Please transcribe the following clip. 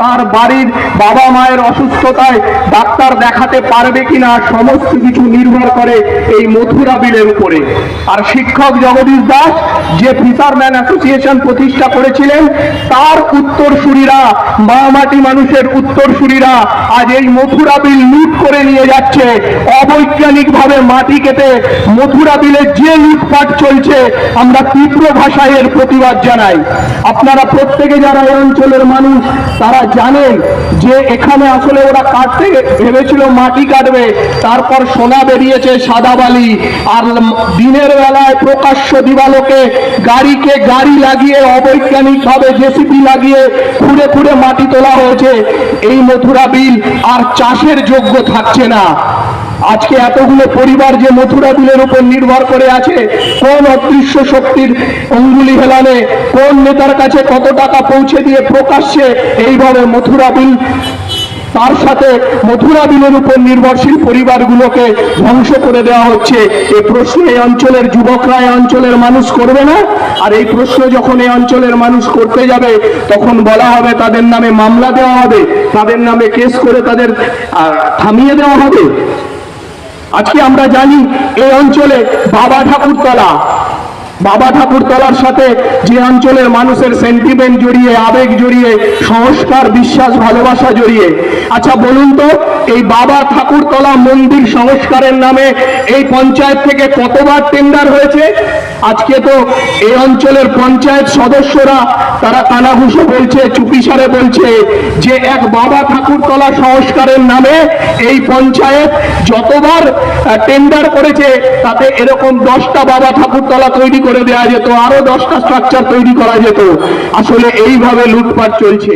তার বাড়ির বাবা মায়ের অসুস্থতায় ডাক্তার দেখাতে পারবে কিনা সমস্ত কিছু নির্ভর করে এই মথুরা বিলের উপরে। আর শিক্ষক জগদীশ দাস যে ফিশারম্যান অ্যাসোসিয়েশন প্রতিষ্ঠা করেছিলেন, তার উত্তরসূরিরা মাটি মানুষের উত্তরসূরিরা আজ এই মথুরা বিল লুট করে নিয়ে যাচ্ছে। অবৈজ্ঞানিকভাবে মাটি কেটে মথুরা বিলে যে লুটপাট চলছে, আমরা তীব্র ভাষায় এর প্রতিবাদ জানাই। আপনারা প্রত্যেকে যারা এই অঞ্চলের মানুষ, তারা জানেন যে এখানে আসলে ওরা কাটতে ভেবেছিল মাটি কাটবে, তারপর সোনা বেরিয়েছে সাদা বালি। আর দিনের বেলায় প্রকাশ্য দিবালোকে গাড়িকে গাড়ি লাগিয়ে অবৈজ্ঞানিকভাবে জেসিপি লাগিয়ে খুঁড়ে খুঁড়ে মাটি তোলা হয়েছে। এই মথুরা বিল আর চাষের যোগ্য থাকছে না। আজকে এতগুলো পরিবার যে মথুরা বিলের উপর নির্ভর করে আছে, কোন অদৃশ্য শক্তির অঙ্গুলি হেলানে, কোন নেতার কাছে কত টাকা পৌঁছে দিয়ে প্রকাশ্যে এইভাবে মথুরা বিল, তার সাথে মথুরা বিলের উপর নির্ভরশীল পরিবারগুলোকে ধ্বংস করে দেওয়া হচ্ছে। এই প্রশ্ন এই অঞ্চলের যুবকরা এই অঞ্চলের মানুষ করবে না? আর এই প্রশ্ন যখন এই অঞ্চলের মানুষ করতে যাবে, তখন বলা হবে তাদের নামে মামলা দেওয়া হবে, তাদের নামে কেস করে তাদের থামিয়ে দেওয়া হবে। আজকে আমরা জানি এই অঞ্চলে বাবা ঠাকুরতলা বাবা ঠাকুরতলার সাথে যে অঞ্চলের মানুষের সেন্টিমেন্ট জড়িয়ে, আবেগ জড়িয়ে, সংস্কার, বিশ্বাস, ভালোবাসা জড়িয়ে। আচ্ছা বলুন তো, এই বাবা ঠাকুরতলা মন্দির সংস্কারের নামে এই পঞ্চায়েত থেকে কতবার টেন্ডার হয়েছে? আজকে তো এই অঞ্চলের পঞ্চায়েত সদস্যরা, তারা কানাঘুষো বলছে, চুপিসারে বলছে যে এক বাবা ঠাকুরতলা সংস্কারের নামে এই পঞ্চায়েত যতবার টেন্ডার করেছে, তাতে এরকম দশটা বাবা ঠাকুরতলা তৈরি করে দেওয়া যেত আরও দশটা স্ট্রাকচার তৈরি করা যেত। আসলে এইভাবে লুটপাট চলছে।